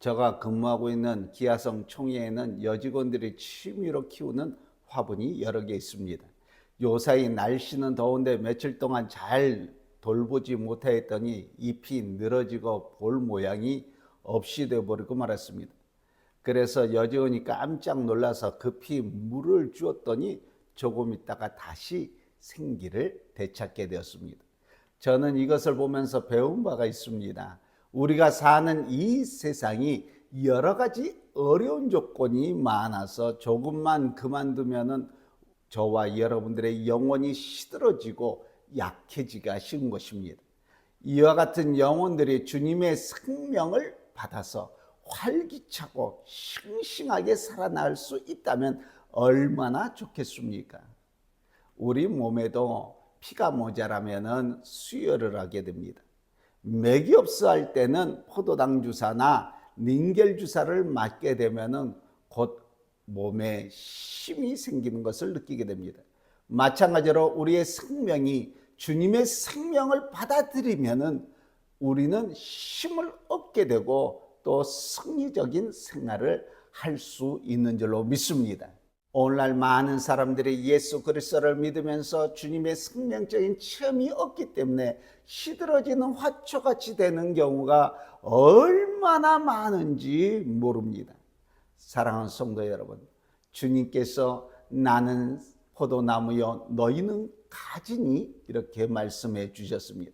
제가 근무하고 있는 기아성 총회에는 여직원들이 취미로 키우는 화분이 여러 개 있습니다. 요사이 날씨는 더운데 며칠 동안 잘 돌보지 못하였더니 잎이 늘어지고 볼 모양이 없이 되어버리고 말았습니다. 그래서 여직원이 깜짝 놀라서 급히 물을 주었더니 조금 있다가 다시 생기를 되찾게 되었습니다. 저는 이것을 보면서 배운 바가 있습니다. 우리가 사는 이 세상이 여러 가지 어려운 조건이 많아서 조금만 그만두면은 저와 여러분들의 영혼이 시들어지고 약해지기가 쉬운 것입니다. 이와 같은 영혼들이 주님의 생명을 받아서 활기차고 싱싱하게 살아날 수 있다면 얼마나 좋겠습니까? 우리 몸에도 피가 모자라면은 수혈을 하게 됩니다. 맥이 없어 할 때는 포도당 주사나 닌겔 주사를 맞게 되면은 곧 몸에 힘이 생기는 것을 느끼게 됩니다. 마찬가지로 우리의 생명이 주님의 생명을 받아들이면은 우리는 힘을 얻게 되고 또 승리적인 생활을 할 수 있는 줄로 믿습니다. 오늘날 많은 사람들이 예수 그리스도를 믿으면서 주님의 생명적인 체험이 없기 때문에 시들어지는 화초같이 되는 경우가 얼마나 많은지 모릅니다. 사랑하는 성도 여러분, 주님께서 나는 포도나무요 너희는 가지니 이렇게 말씀해 주셨습니다.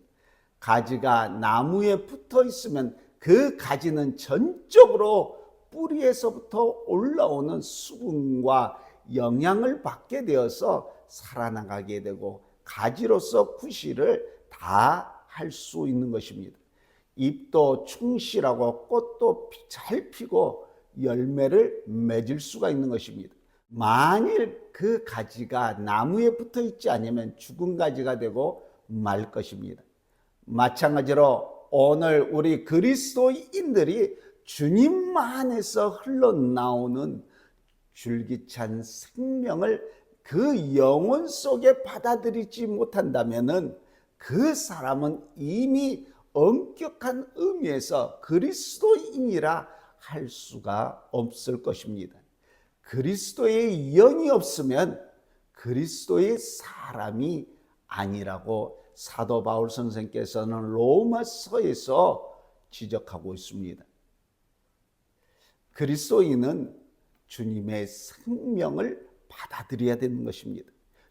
가지가 나무에 붙어 있으면 그 가지는 전적으로 뿌리에서부터 올라오는 수분과 영향을 받게 되어서 살아나가게 되고 가지로서 구실을 다 할 수 있는 것입니다. 잎도 충실하고 꽃도 잘 피고 열매를 맺을 수가 있는 것입니다. 만일 그 가지가 나무에 붙어 있지 않으면 죽은 가지가 되고 말 것입니다. 마찬가지로 오늘 우리 그리스도인들이 주님 안에서 흘러나오는 줄기찬 생명을 그 영혼 속에 받아들이지 못한다면은 그 사람은 이미 엄격한 의미에서 그리스도인이라 할 수가 없을 것입니다. 그리스도의 영이 없으면 그리스도의 사람이 아니라고 사도 바울 선생께서는 로마서에서 지적하고 있습니다. 그리스도인은 주님의 생명을 받아들여야 되는 것입니다.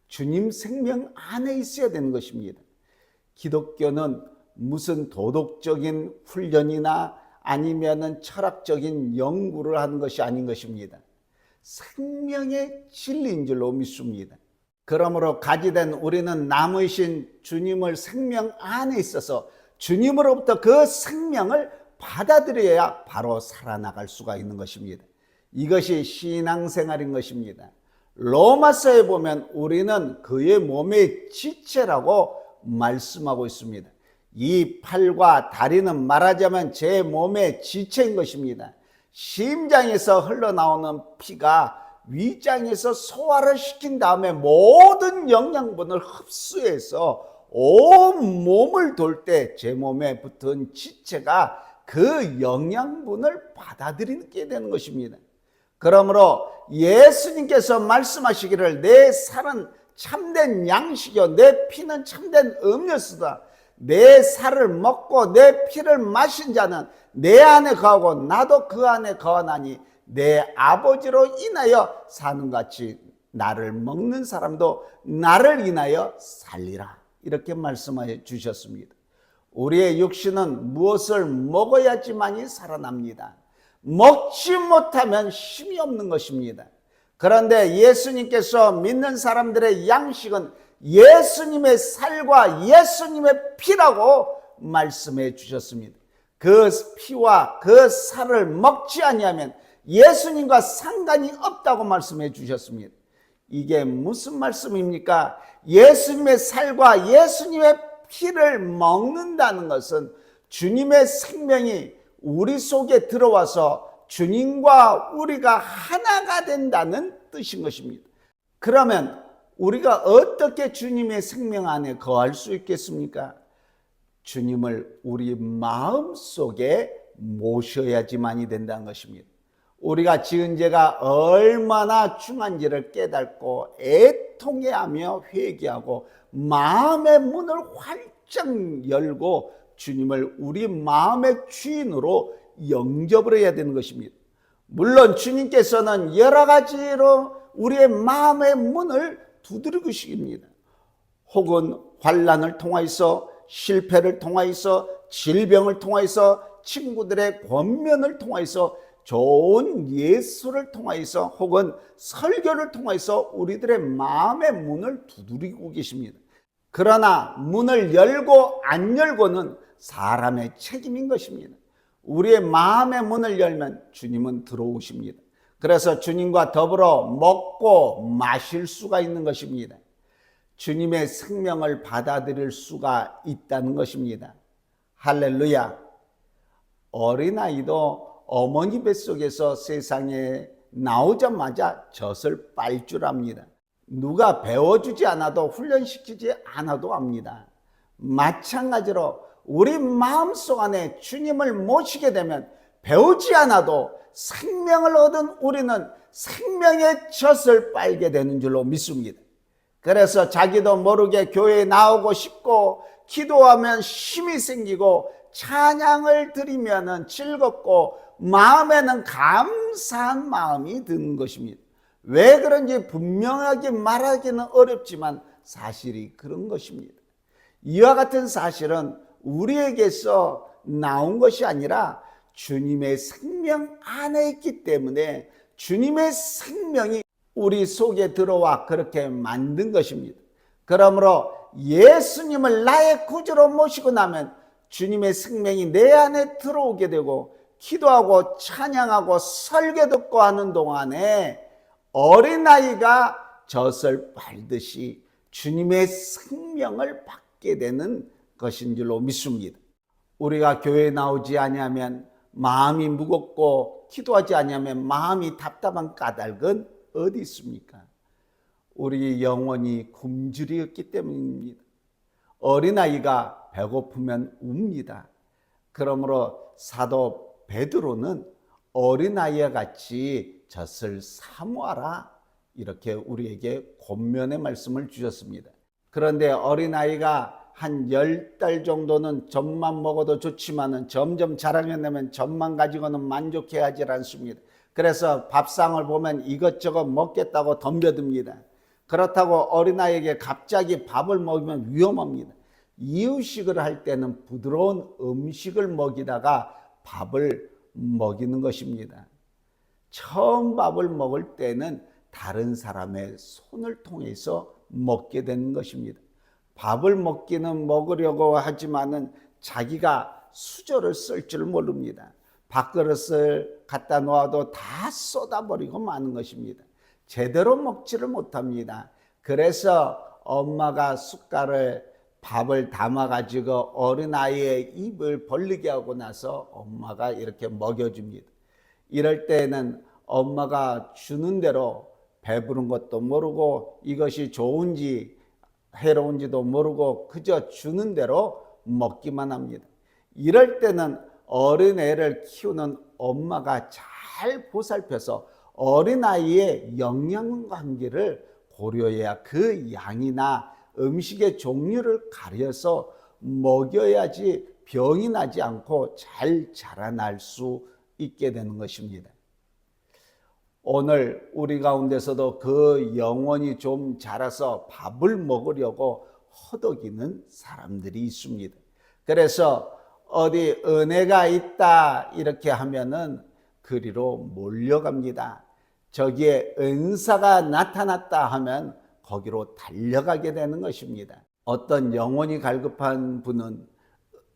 주님 생명 안에 있어야 되는 것입니다. 기독교는 무슨 도덕적인 훈련이나 아니면은 철학적인 연구를 하는 것이 아닌 것입니다. 생명의 진리인 줄로 믿습니다. 그러므로 가지된 우리는 나무이신 주님을 생명 안에 있어서 주님으로부터 그 생명을 받아들여야 바로 살아나갈 수가 있는 것입니다. 이것이 신앙생활인 것입니다. 로마서에 보면 우리는 그의 몸의 지체라고 말씀하고 있습니다. 이 팔과 다리는 말하자면 제 몸의 지체인 것입니다. 심장에서 흘러나오는 피가 위장에서 소화를 시킨 다음에 모든 영양분을 흡수해서 온 몸을 돌 때 제 몸에 붙은 지체가 그 영양분을 받아들이게 되는 것입니다. 그러므로 예수님께서 말씀하시기를 내 살은 참된 양식이요 내 피는 참된 음료수다. 내 살을 먹고 내 피를 마신 자는 내 안에 거하고 나도 그 안에 거하나니 내 아버지로 인하여 사는 같이 나를 먹는 사람도 나를 인하여 살리라. 이렇게 말씀해 주셨습니다. 우리의 육신은 무엇을 먹어야지만이 살아납니다. 먹지 못하면 힘이 없는 것입니다. 그런데 예수님께서 믿는 사람들의 양식은 예수님의 살과 예수님의 피라고 말씀해 주셨습니다. 그 피와 그 살을 먹지 아니하면 예수님과 상관이 없다고 말씀해 주셨습니다. 이게 무슨 말씀입니까? 예수님의 살과 예수님의 피를 먹는다는 것은 주님의 생명이 우리 속에 들어와서 주님과 우리가 하나가 된다는 뜻인 것입니다. 그러면 우리가 어떻게 주님의 생명 안에 거할 수 있겠습니까? 주님을 우리 마음 속에 모셔야지만이 된다는 것입니다. 우리가 지은 죄가 얼마나 중한지를 깨닫고 애통해하며 회개하고 마음의 문을 활짝 열고 주님을 우리 마음의 주인으로 영접을 해야 되는 것입니다. 물론 주님께서는 여러 가지로 우리의 마음의 문을 두드리시입니다. 혹은 환란을 통하여서 실패를 통하여서 질병을 통하여서 친구들의 권면을 통하여서 좋은 예수를 통하여서 혹은 설교를 통하여서 우리들의 마음의 문을 두드리고 계십니다. 그러나 문을 열고 안 열고는 사람의 책임인 것입니다. 우리의 마음의 문을 열면 주님은 들어오십니다. 그래서 주님과 더불어 먹고 마실 수가 있는 것입니다. 주님의 생명을 받아들일 수가 있다는 것입니다. 할렐루야. 어린아이도 어머니 뱃속에서 세상에 나오자마자 젖을 빨 줄 압니다. 누가 배워주지 않아도 훈련시키지 않아도 압니다. 마찬가지로 우리 마음속 안에 주님을 모시게 되면 배우지 않아도 생명을 얻은 우리는 생명의 젖을 빨게 되는 줄로 믿습니다. 그래서 자기도 모르게 교회에 나오고 싶고 기도하면 힘이 생기고 찬양을 드리면 즐겁고 마음에는 감사한 마음이 드는 것입니다. 왜 그런지 분명하게 말하기는 어렵지만 사실이 그런 것입니다. 이와 같은 사실은 우리에게서 나온 것이 아니라 주님의 생명 안에 있기 때문에 주님의 생명이 우리 속에 들어와 그렇게 만든 것입니다. 그러므로 예수님을 나의 구주로 모시고 나면 주님의 생명이 내 안에 들어오게 되고 기도하고 찬양하고 설교 듣고 하는 동안에 어린아이가 젖을 빨듯이 주님의 생명을 받게 되는 것인 줄로 믿습니다. 우리가 교회에 나오지 아니하면 마음이 무겁고 기도하지 아니하면 마음이 답답한 까닭은 어디 있습니까? 우리 영혼이 굶주리었기 때문입니다. 어린아이가 배고프면 웁니다. 그러므로 사도 베드로는 어린아이와 같이 젖을 사모하라 이렇게 우리에게 권면의 말씀을 주셨습니다. 그런데 어린아이가 한 열 달 정도는 젖만 먹어도 좋지만은 점점 자라게 되면 젖만 가지고는 만족해하지 않습니다. 그래서 밥상을 보면 이것저것 먹겠다고 덤벼듭니다. 그렇다고 어린아이에게 갑자기 밥을 먹이면 위험합니다. 이유식을 할 때는 부드러운 음식을 먹이다가 밥을 먹이는 것입니다. 처음 밥을 먹을 때는 다른 사람의 손을 통해서 먹게 되는 것입니다. 밥을 먹기는 먹으려고 하지만은 자기가 수저를 쓸 줄 모릅니다. 밥그릇을 갖다 놓아도 다 쏟아버리고 마는 것입니다. 제대로 먹지를 못합니다. 그래서 엄마가 숟갈을 밥을 담아가지고 어린아이의 입을 벌리게 하고 나서 엄마가 이렇게 먹여줍니다. 이럴 때는 엄마가 주는 대로 배부른 것도 모르고 이것이 좋은지 해로운지도 모르고 그저 주는 대로 먹기만 합니다. 이럴 때는 어린애를 키우는 엄마가 잘 보살펴서 어린아이의 영양관계를 고려해야 그 양이나 음식의 종류를 가려서 먹여야지 병이 나지 않고 잘 자라날 수 있게 되는 것입니다. 오늘 우리 가운데서도 그 영혼이 좀 자라서 밥을 먹으려고 허덕이는 사람들이 있습니다. 그래서 어디 은혜가 있다 이렇게 하면은 그리로 몰려갑니다. 저기에 은사가 나타났다 하면 거기로 달려가게 되는 것입니다. 어떤 영혼이 갈급한 분은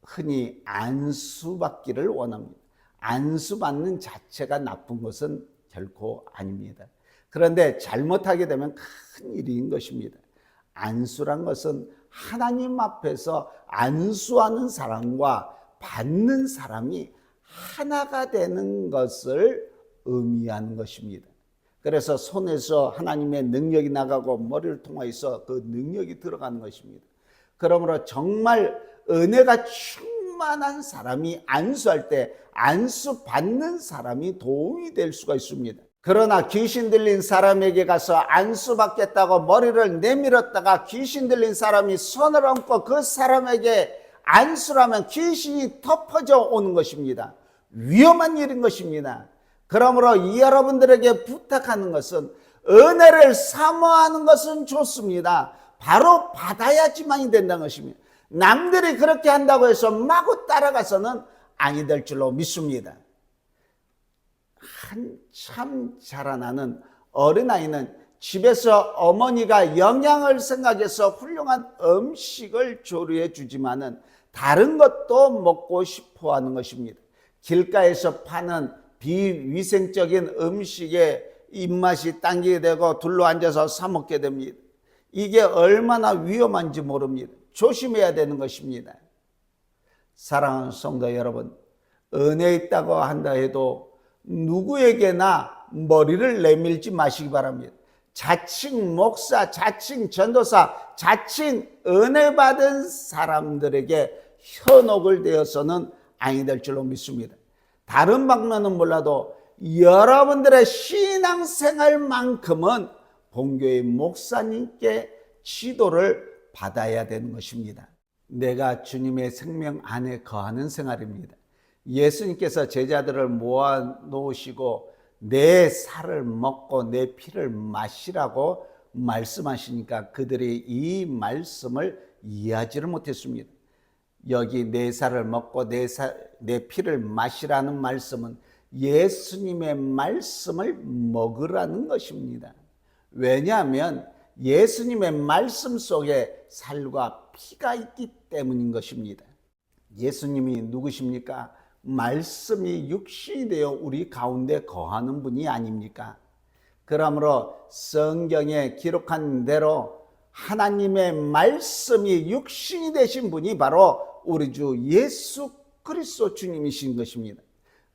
흔히 안수받기를 원합니다. 안수받는 자체가 나쁜 것은 결코 아닙니다. 그런데 잘못하게 되면 큰 일인 것입니다. 안수란 것은 하나님 앞에서 안수하는 사람과 받는 사람이 하나가 되는 것을 의미하는 것입니다. 그래서 손에서 하나님의 능력이 나가고 머리를 통해서 그 능력이 들어가는 것입니다. 그러므로 정말 은혜가 충 만한 사람이 안수할 때 안수 받는 사람이 도움이 될 수가 있습니다. 그러나 귀신 들린 사람에게 가서 안수 받겠다고 머리를 내밀었다가 귀신 들린 사람이 손을 얹고 그 사람에게 안수를 하면 귀신이 덮어져 오는 것입니다. 위험한 일인 것입니다. 그러므로 여러분들에게 부탁하는 것은 은혜를 사모하는 것은 좋습니다. 바로 받아야지만이 된다는 것입니다. 남들이 그렇게 한다고 해서 마구 따라가서는 아니 될 줄로 믿습니다. 한참 자라나는 어린아이는 집에서 어머니가 영양을 생각해서 훌륭한 음식을 조리해 주지만은 다른 것도 먹고 싶어 하는 것입니다. 길가에서 파는 비위생적인 음식에 입맛이 당기게 되고 둘러 앉아서 사 먹게 됩니다. 이게 얼마나 위험한지 모릅니다. 조심해야 되는 것입니다. 사랑하는 성도 여러분, 은혜 있다고 한다 해도 누구에게나 머리를 내밀지 마시기 바랍니다. 자칭 목사, 자칭 전도사, 자칭 은혜 받은 사람들에게 현혹을 되어서는 아니 될 줄로 믿습니다. 다른 방면은 몰라도 여러분들의 신앙생활만큼은 본교의 목사님께 지도를 받아야 되는 것입니다. 내가 주님의 생명 안에 거하는 생활입니다. 예수님께서 제자들을 모아 놓으시고 내 살을 먹고 내 피를 마시라고 말씀하시니까 그들이 이 말씀을 이해하지를 못했습니다. 여기 내 살을 먹고 내, 사, 내 피를 마시라는 말씀은 예수님의 말씀을 먹으라는 것입니다. 왜냐하면 예수님의 말씀 속에 살과 피가 있기 때문인 것입니다. 예수님이 누구십니까? 말씀이 육신이 되어 우리 가운데 거하는 분이 아닙니까? 그러므로 성경에 기록한 대로 하나님의 말씀이 육신이 되신 분이 바로 우리 주 예수 그리스도 주님이신 것입니다.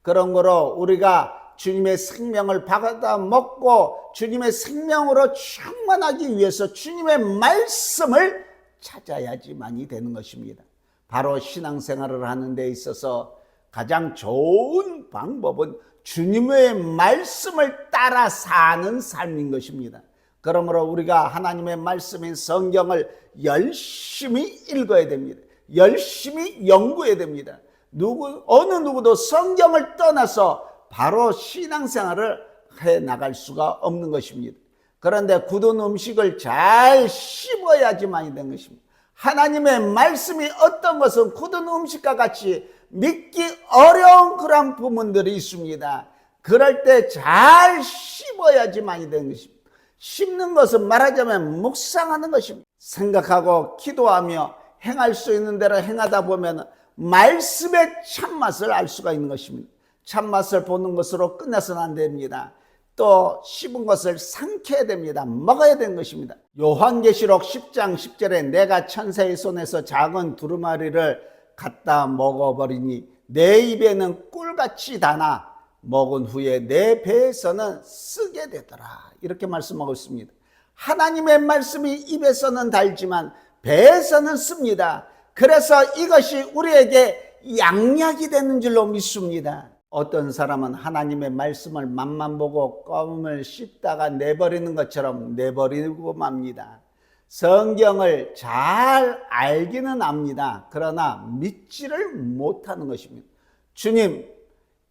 그런 거로 우리가 주님의 생명을 받아 먹고 주님의 생명으로 충만하기 위해서 주님의 말씀을 찾아야지만이 되는 것입니다. 바로 신앙생활을 하는 데 있어서 가장 좋은 방법은 주님의 말씀을 따라 사는 삶인 것입니다. 그러므로 우리가 하나님의 말씀인 성경을 열심히 읽어야 됩니다. 열심히 연구해야 됩니다. 누구, 어느 누구도 성경을 떠나서 바로 신앙생활을 해 나갈 수가 없는 것입니다. 그런데 굳은 음식을 잘 씹어야지만이 된 것입니다. 하나님의 말씀이 어떤 것은 굳은 음식과 같이 믿기 어려운 그런 부분들이 있습니다. 그럴 때 잘 씹어야지만이 되는 것입니다. 씹는 것은 말하자면 묵상하는 것입니다. 생각하고 기도하며 행할 수 있는 대로 행하다 보면 말씀의 참맛을 알 수가 있는 것입니다. 참맛을 보는 것으로 끝내서는 안 됩니다. 또 씹은 것을 삼켜야 됩니다. 먹어야 되는 것입니다. 요한계시록 10장 10절에 내가 천사의 손에서 작은 두루마리를 갖다 먹어버리니 내 입에는 꿀같이 다나 먹은 후에 내 배에서는 쓰게 되더라. 이렇게 말씀하고 있습니다. 하나님의 말씀이 입에서는 달지만 배에서는 씁니다. 그래서 이것이 우리에게 양약이 되는 줄로 믿습니다. 어떤 사람은 하나님의 말씀을 맛만 보고 껌을 씹다가 내버리는 것처럼 내버리고 맙니다. 성경을 잘 알기는 압니다. 그러나 믿지를 못하는 것입니다. 주님,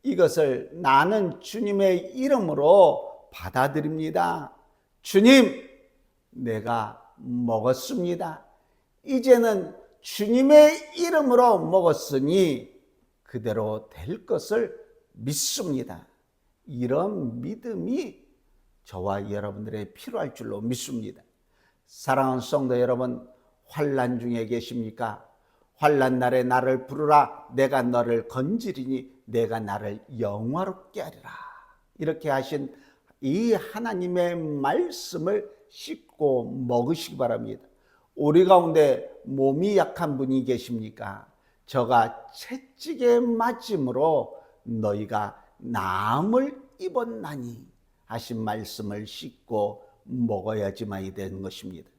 이것을 나는 주님의 이름으로 받아들입니다. 주님, 내가 먹었습니다. 이제는 주님의 이름으로 먹었으니 그대로 될 것을 믿습니다. 이런 믿음이 저와 여러분들의 필요할 줄로 믿습니다. 사랑하는 성도 여러분, 환란 중에 계십니까? 환란 날에 나를 부르라 내가 너를 건지리니 내가 나를 영화롭게 하리라. 이렇게 하신 이 하나님의 말씀을 씹고 먹으시기 바랍니다. 우리 가운데 몸이 약한 분이 계십니까? 저가 채찍에 맞음으로 너희가 나음을 입었나니 하신 말씀을 씻고 먹어야지만이 되는 것입니다.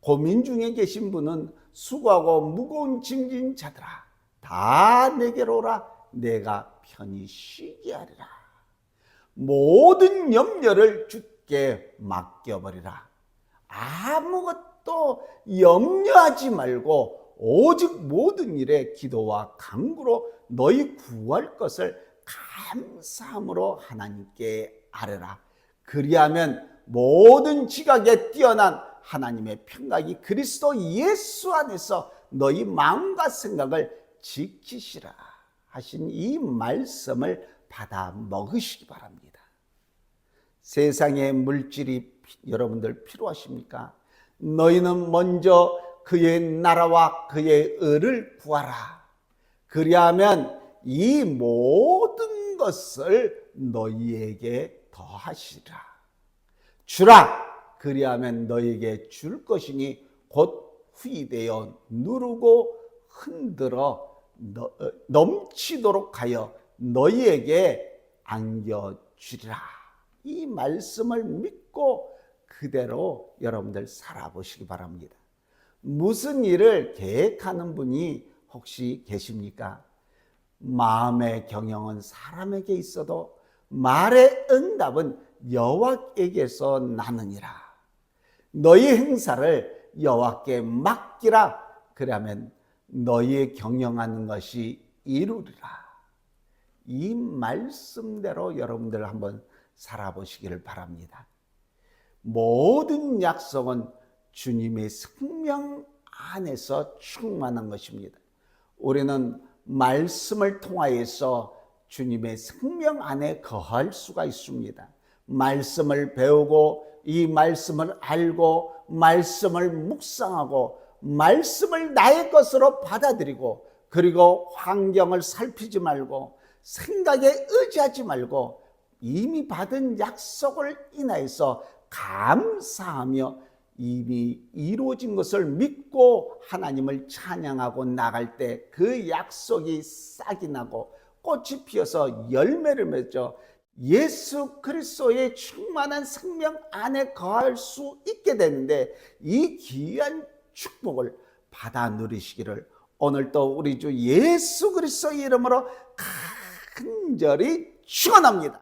고민 중에 계신 분은 수고하고 무거운 징진 자들아 다다 내게로 오라. 내가 편히 쉬게 하리라. 모든 염려를 주께 맡겨버리라. 아무것도 염려하지 말고 오직 모든 일에 기도와 간구로 너희 구할 것을 감사함으로 하나님께 아뢰라 그리하면 모든 지각에 뛰어난 하나님의 평강이 그리스도 예수 안에서 너희 마음과 생각을 지키시라 하신 이 말씀을 받아 먹으시기 바랍니다. 세상의 물질이 피- 여러분들 필요하십니까? 너희는 먼저 그의 나라와 그의 의를 구하라. 그리하면 이 모든 것을 너희에게 더하시라. 주라. 그리하면 너희에게 줄 것이니 곧 후이되어 누르고 흔들어 너- 어, 넘치도록 하여 너희에게 안겨주리라. 이 말씀을 믿고 그대로 여러분들 살아보시기 바랍니다. 무슨 일을 계획하는 분이 혹시 계십니까? 마음의 경영은 사람에게 있어도 말의 응답은 여호와에게서 나느니라. 너희 행사를 여호와께 맡기라. 그러면 너희의 경영하는 것이 이루리라. 이 말씀대로 여러분들 한번 살아보시기를 바랍니다. 모든 약속은 주님의 생명 안에서 충만한 것입니다. 우리는 말씀을 통하여서 주님의 생명 안에 거할 수가 있습니다. 말씀을 배우고 이 말씀을 알고 말씀을 묵상하고 말씀을 나의 것으로 받아들이고 그리고 환경을 살피지 말고 생각에 의지하지 말고 이미 받은 약속을 인하여서 감사하며 이미 이루어진 것을 믿고 하나님을 찬양하고 나갈 때 그 약속이 싹이 나고 꽃이 피어서 열매를 맺어 예수 그리스도의 충만한 생명 안에 거할 수 있게 되는데 이 귀한 축복을 받아 누리시기를 오늘도 우리 주 예수 그리스도의 이름으로 간절히 축원합니다.